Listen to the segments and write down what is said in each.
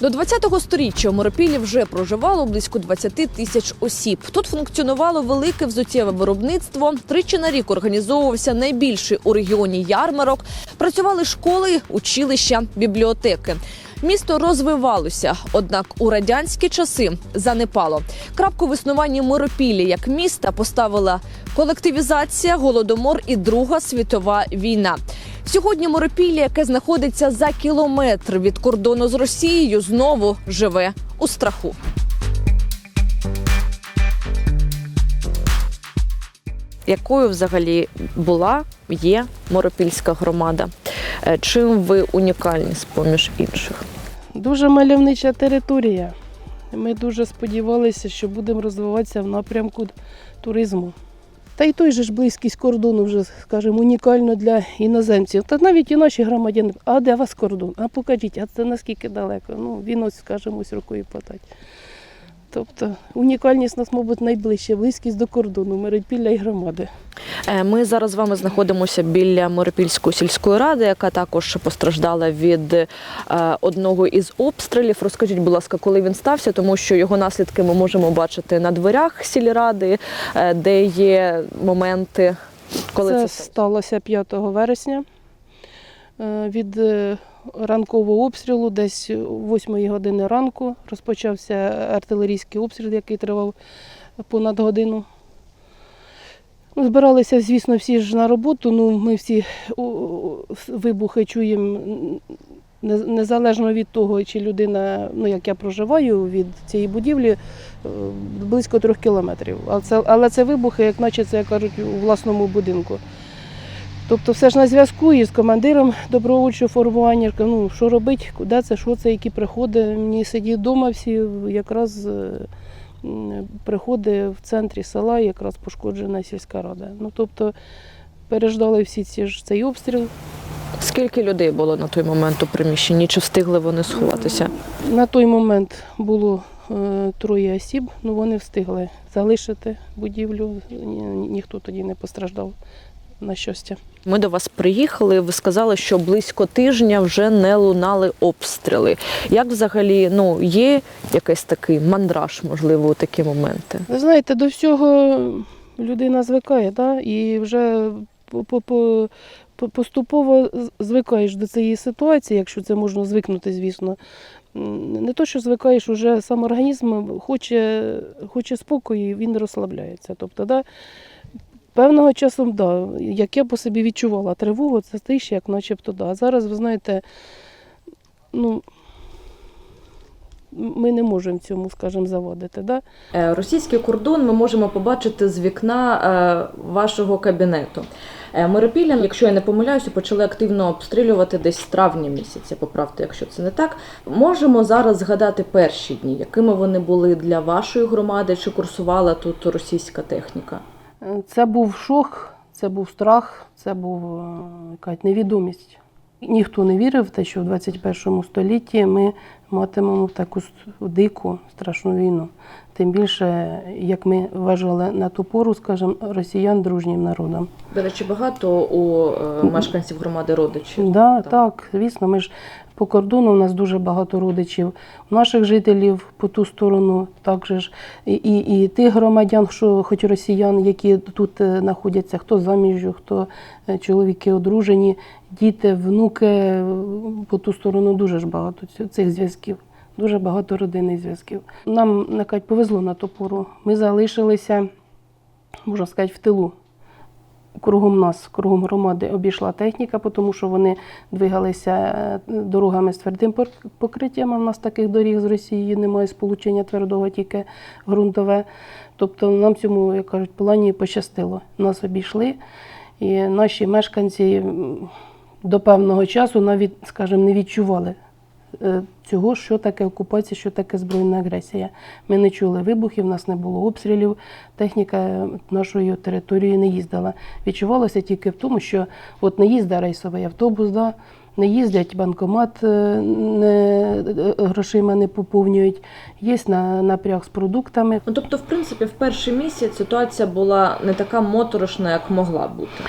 До 20-го сторіччя у Миропілі вже проживало близько 20 тисяч осіб. Тут функціонувало велике взуттєве виробництво. Тричі на рік організовувався найбільший у регіоні ярмарок. Працювали школи, училища, бібліотеки. Місто розвивалося, однак у радянські часи занепало. Крапку в існуванні Миропілі як міста поставила колективізація, голодомор і Друга світова війна. Сьогодні Миропілля, яке знаходиться за кілометр від кордону з Росією, знову живе у страху. Якою взагалі була є Моропільська громада? Е, Чим ви унікальні з поміж інших? Дуже мальовнича територія. Ми дуже сподівалися, що будемо розвиватися в напрямку туризму. Та й той же ж близькість кордону вже, скажімо, унікально для іноземців. Та навіть і наші громадяни, а де вас кордон? А покажіть, а це наскільки далеко? Ну, він ось, скажімо, ось рукою подать. Тобто унікальність нас, мабуть, найближче, близькість до кордону, Миропілля і громади. Е, Ми зараз з вами знаходимося біля Моропільської сільської ради, яка також постраждала від е, одного із обстрілів. Розкажіть, будь ласка, коли він стався, тому що його наслідки ми можемо бачити на дверях сільради, е, де є моменти, коли це, це сталося 5 вересня. Е, Від е, ранкового обстрілу, десь о 8 години ранку, розпочався артилерійський обстріл, який тривав понад годину. Ну, Збиралися, звісно, всі ж на роботу. Ну, ми всі вибухи чуємо незалежно від того, чи людина, ну як я проживаю від цієї будівлі, е, близько трьох кілометрів. Але це, але це вибухи, як наче це кажуть, у власному будинку. Тобто все ж на зв'язку із командиром добровольчого формування. Ну, що робити, куди це, що це, які приходи. Мені сидіти вдома всі, якраз е, м, приходи в центрі села, якраз пошкоджена сільська рада. Ну, тобто переждали всі ці ж цей обстріл. Скільки людей було на той момент у приміщенні? Чи встигли вони сховатися? На той момент було е, троє осіб, ну вони встигли залишити будівлю, ні, ніхто тоді не постраждав на щастя. Ми до вас приїхали. Ви сказали, що близько тижня вже не лунали обстріли. Як взагалі ну є якийсь такий мандраж, можливо, у такі моменти? Ви знаєте, до всього людина звикає, да? і вже по- по- по- по- поступово звикаєш до цієї ситуації, якщо це можна звикнути, звісно. Не то, що звикаєш, уже сам організм хоче, хоче спокою, він розслабляється. Тобто, да, певного часу, да, як я по собі відчувала тривогу, це тише, як начебто да. А зараз, ви знаєте, ну, ми не можемо цьому, скажімо, заводити. Да? Е, Російський кордон ми можемо побачити з вікна е, вашого кабінету. Е, Миропілля, якщо я не помиляюся, почали активно обстрілювати десь з травня місяця. Поправте, якщо це не так. Можемо зараз згадати перші дні, якими вони були для вашої громади, чи курсувала тут російська техніка? Це був шок, це був страх, це був е, якась невідомість. Ніхто не вірив в те, що в 21 столітті ми матимемо таку дику страшну війну. Тим більше, як ми вважали на ту пору, скажімо, росіян дружнім народом. До речі, багато у е, мешканців громади родичів. Да, Так. так, звісно, ми ж по кордону у нас дуже багато родичів. Наших жителів по ту сторону також і, і, і тих громадян, що хоч росіян, які тут е, знаходяться, хто заміжжю, хто е, чоловіки одружені, діти, внуки, е, по ту сторону дуже ж багато цих зв'язків. Дуже багато родинних зв'язків. Нам накать повезло на ту пору. Ми залишилися, можна сказати, в тилу кругом нас, кругом громади обійшла техніка, тому що вони двигалися е, дорогами з твердим покриттям. А в нас таких доріг з Росією немає сполучення твердого, тільки ґрунтове. Тобто нам цьому, як кажуть, плані пощастило. Нас обійшли, і наші мешканці до певного часу навіть, скажімо, не відчували. Е, Цього, що таке окупація, що таке збройна агресія. Ми не чули вибухів, у нас не було обстрілів, техніка нашою територією не їздила. Відчувалося тільки в тому, що от не їздить рейсовий автобус, да, не їздять, банкомат е, не, е, грошима не поповнюють, є на, напряг з продуктами. Ну, тобто, в принципі, в перший місяць ситуація була не така моторошна, як могла бути.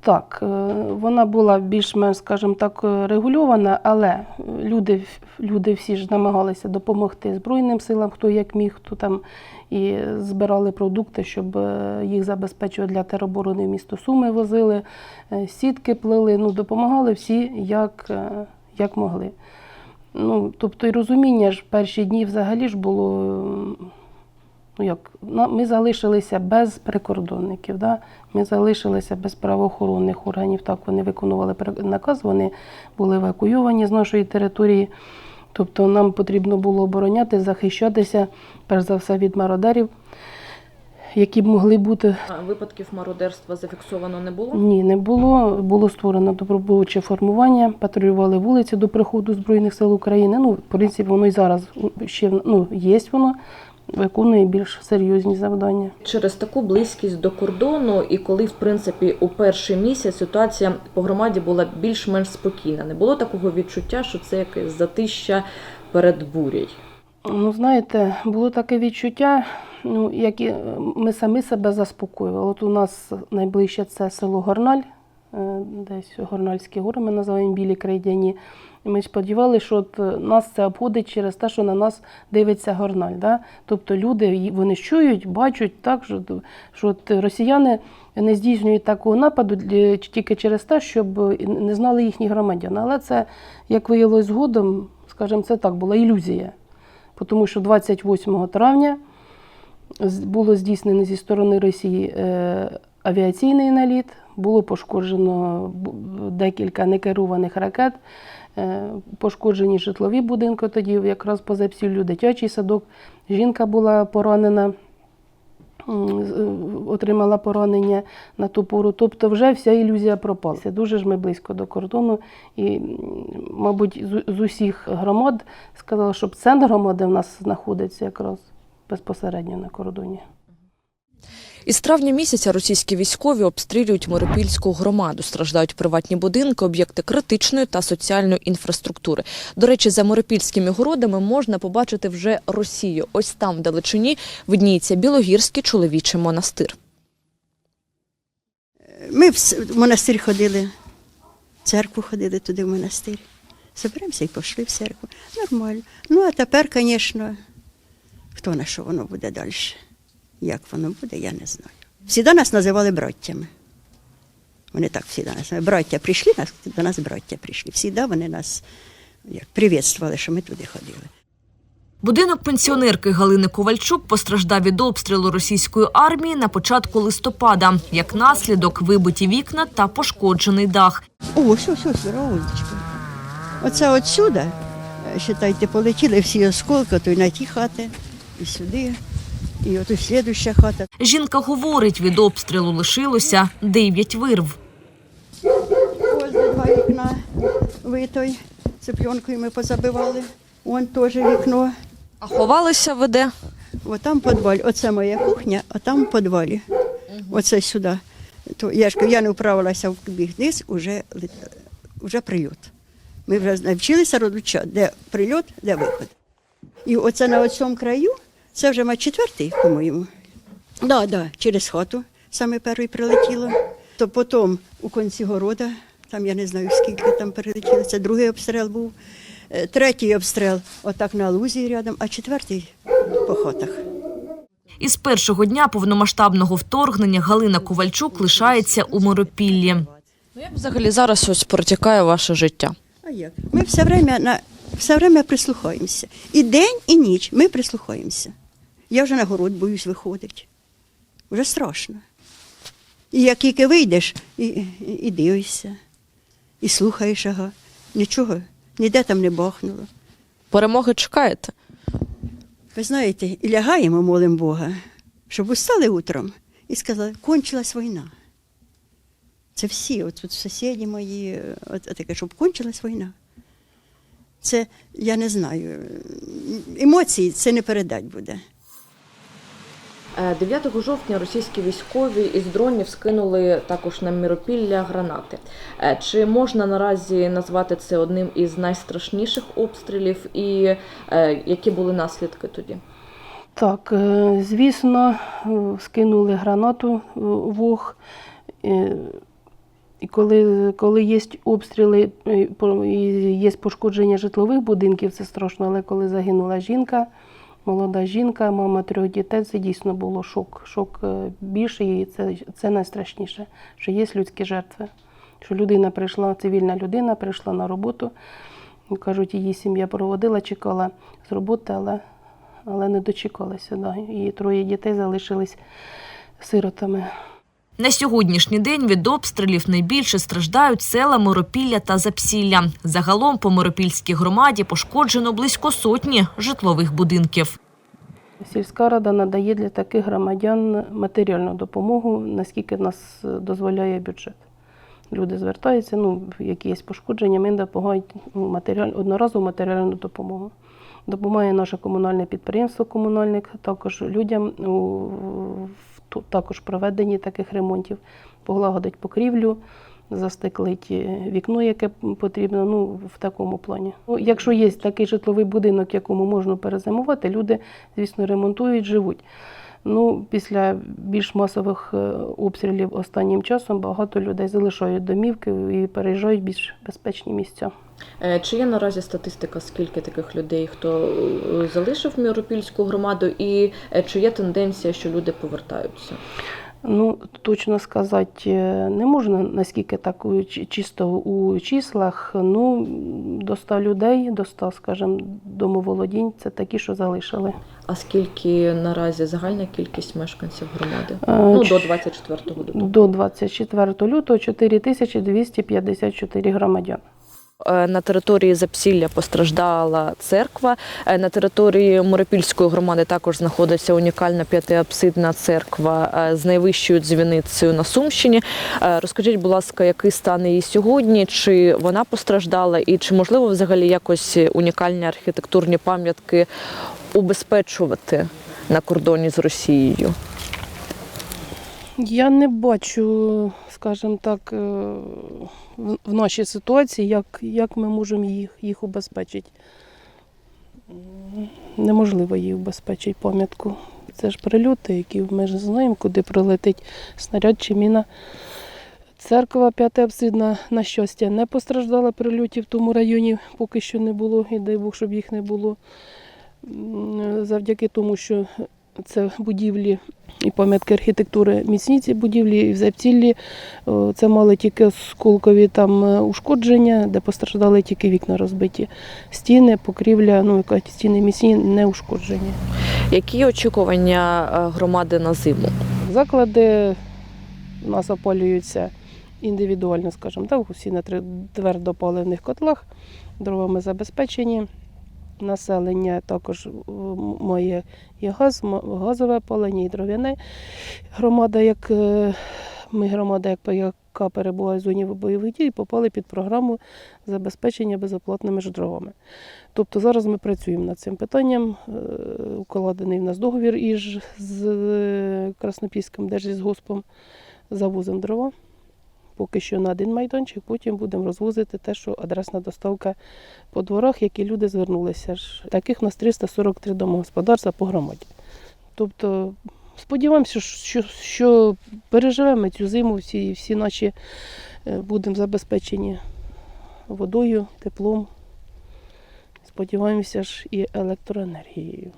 Так, е, вона була більш-менш, скажімо так, е, регульована, але е, люди, люди всі ж намагалися допомогти Збройним силам, хто як міг, хто там і збирали продукти, щоб їх забезпечувати для тероборони в місто Суми возили, сітки плели, ну, допомагали всі як, як могли. Ну, тобто і розуміння ж перші дні взагалі ж було. Ну як, ми залишилися без прикордонників, да? ми залишилися без правоохоронних органів. Так вони виконували наказ, вони були евакуйовані з нашої території. Тобто нам потрібно було обороняти, захищатися, перш за все, від мародерів, які б могли бути Випадків мародерства зафіксовано не було. ні, не було. Було створено добробовиче формування, патрулювали вулиці до приходу Збройних сил України. Ну, в принципі, воно і зараз ще ну, є воно, виконує більш серйозні завдання. Через таку близькість до кордону, і коли, в принципі, у перший місяць ситуація по громаді була більш-менш спокійна, не було такого відчуття, що це якесь затища перед бурею. Ну, знаєте, було таке відчуття, ну, як і ми самі себе заспокоювали. От у нас найближче це село Горналь, е, десь Горнальські гори, ми називаємо білі крейдяні. Ми сподівалися, що от е, нас це обходить через те, що на нас дивиться Горналь. Да? Тобто люди вони чують, бачать так, що, що от росіяни не здійснюють такого нападу тільки через те, щоб не знали їхні громадяни. Але це, як виявилось згодом, скажімо, це так була ілюзія. Тому що 28 травня було здійснено зі сторони Росії е, авіаційний наліт, було пошкоджено декілька некерованих ракет, е, пошкоджені житлові будинки тоді, якраз по Зепсіллю, дитячий садок. Жінка була поранена, е, отримала поранення на ту пору. Тобто вже вся ілюзія пропала. Дуже ж ми близько до кордону. І, мабуть, з, усіх громад сказала, щоб центр громади в нас знаходиться якраз безпосередньо на кордоні. Із травня місяця російські військові обстрілюють Миропільську громаду. Страждають приватні будинки, об'єкти критичної та соціальної інфраструктури. До речі, за Миропільськими городами можна побачити вже Росію. Ось там, в далечині, видніється Білогірський чоловічий монастир. Ми в монастир ходили, в церкву ходили туди в монастир. Соберемося і пішли в церкву. Нормально. Ну, а тепер, звісно, хто на що воно буде далі. Як воно буде, я не знаю. Всіда нас називали браттями. Вони так всіда нас. Браття прийшли, до нас браття прийшли. Всіда вони нас як, привітствували, що ми туди ходили. Будинок пенсіонерки Галини Ковальчук постраждав від обстрілу російської армії на початку листопада. Як наслідок вибиті вікна та пошкоджений дах. О, ось, ось, ось, Раулечка. Оце отсюди, е, считайте, полетіли всі осколки, то й на ті хати, і сюди, і от і слідуща хата. Жінка говорить, від обстрілу лишилося дев'ять вирв. Ось два вікна витой, цеплянкою ми позабивали. Вон теж вікно. А ховалися ви де? От там підвал. Оце моя кухня, а там в підвалі. Оце сюди. То я ж я не вправилася в біг вниз, уже, вже прильот. Ми вже навчилися розлучати, де прильот, де виход. І оце на цьому краю, це вже має четвертий, по-моєму. Да, да, через хату саме перший прилетіло. То потім у кінці города, там я не знаю скільки там прилетіло, це другий обстріл був. Е, Третій обстріл отак на лузі рядом, а четвертий по хатах. Із першого дня повномасштабного вторгнення Галина Ковальчук лишається у Миропіллі. Ну як взагалі зараз ось протікає ваше життя? А як? Ми все время, на, все время прислухаємося. І день, і ніч ми прислухаємося. Я вже на город боюсь виходити. Вже страшно. І як тільки вийдеш, і, і, і дивишся, і слухаєш, ага. Нічого, ніде там не бахнуло. Перемоги чекаєте? Ви знаєте, і лягаємо, молимо Бога, щоб устали утром і сказали, кончилась війна. Це всі, от тут сусіди мої, от, от таке, щоб кончилась війна. Це, я не знаю, емоції це не передать буде. 9 жовтня російські військові із дронів скинули також на Миропілля гранати. Е, Чи можна наразі назвати це одним із найстрашніших обстрілів, і е, які були наслідки тоді? Так, е, звісно, е, скинули гранату е, вог. Е, І коли, коли є обстріли і є пошкодження житлових будинків, це страшно. Але коли загинула жінка, молода жінка, мама трьох дітей, це дійсно було шок. Шок е, більший, і це, це найстрашніше, що є людські жертви. Що людина прийшла, цивільна людина прийшла на роботу. Кажуть, її сім'я проводила, чекала з роботи, але, але не дочекалася. Да. І троє дітей залишились сиротами. На сьогоднішній день від обстрілів найбільше страждають села Миропілля та Запсілля. Загалом по Миропільській громаді пошкоджено близько сотні житлових будинків. Сільська рада надає для таких громадян матеріальну допомогу, наскільки нас е, дозволяє бюджет. Люди звертаються, ну, які є пошкодження, ми допомагають ну, матеріаль, одноразову матеріальну допомогу. Допомагає наше комунальне підприємство комунальник, також людям у, в ту- також проведенні таких ремонтів, поглагодить покрівлю, застеклить е, вікно, яке потрібно, ну, в такому плані. Ну, якщо є такий житловий будинок, якому можна перезимувати, люди, звісно, ремонтують, живуть. Ну, після більш масових е, обстрілів останнім часом багато людей залишають домівки і переїжджають в більш безпечні місця. Е, Чи є наразі статистика, скільки таких людей, хто е, залишив Миропільську громаду, і е, чи є тенденція, що люди повертаються? Ну, точно сказати не можна, наскільки так чисто у числах. Ну, до 100 людей, до 100, скажімо, домоволодінь, це такі, що залишили. А скільки наразі загальна кількість мешканців громади? Е, Ну, до 24 лютого. До 24 лютого 4254 громадян. Е, На території Запсілля постраждала церква. Е, На території Моропільської громади також знаходиться унікальна п'ятиапсидна церква е, з найвищою дзвіницею на Сумщині. Розкажіть, будь ласка, який стан її сьогодні? Чи вона постраждала, і чи можливо взагалі якось унікальні архітектурні пам'ятки убезпечувати на кордоні з Росією? Я не бачу, скажімо так, е, в нашій ситуації, як, як ми можемо їх, їх убезпечити. Неможливо їх убезпечити пам'ятку. Це ж прильоти, які ми ж знаємо, куди прилетить снаряд чи міна. Церква п'ятиапсидна, на щастя, не постраждала прильотів в тому районі, поки що не було, і дай Бог, щоб їх не було. Завдяки тому, що це будівлі і пам'ятки архітектури міцні ці будівлі, і в Запціллі це мали тільки осколкові там е, ушкодження, де постраждали тільки вікна розбиті. Стіни, покрівля, ну яка стіни міцні, не ушкоджені. Які очікування е, громади на зиму? Заклади у нас опалюються індивідуально, скажімо так, усі на три- твердопаливних котлах, дровами забезпечені. Населення також е, має і газ, газове опалення, і дров'яне. Громада, як е, ми громада, яка перебуває в зоні бойових дій, попали під програму забезпечення безоплатними ж дровами. Тобто зараз ми працюємо над цим питанням. Е, Укладений в нас договір із з Краснопільським держлісгоспом завозимо дрова. Поки що на один майданчик, потім будемо розвозити те, що адресна доставка по дворах, які люди звернулися. Таких у нас 343 домогосподарства по громаді. Тобто сподіваємося, що, що переживемо цю зиму, всі, всі наші е, будемо забезпечені водою, теплом. Сподіваємося ж і електроенергією.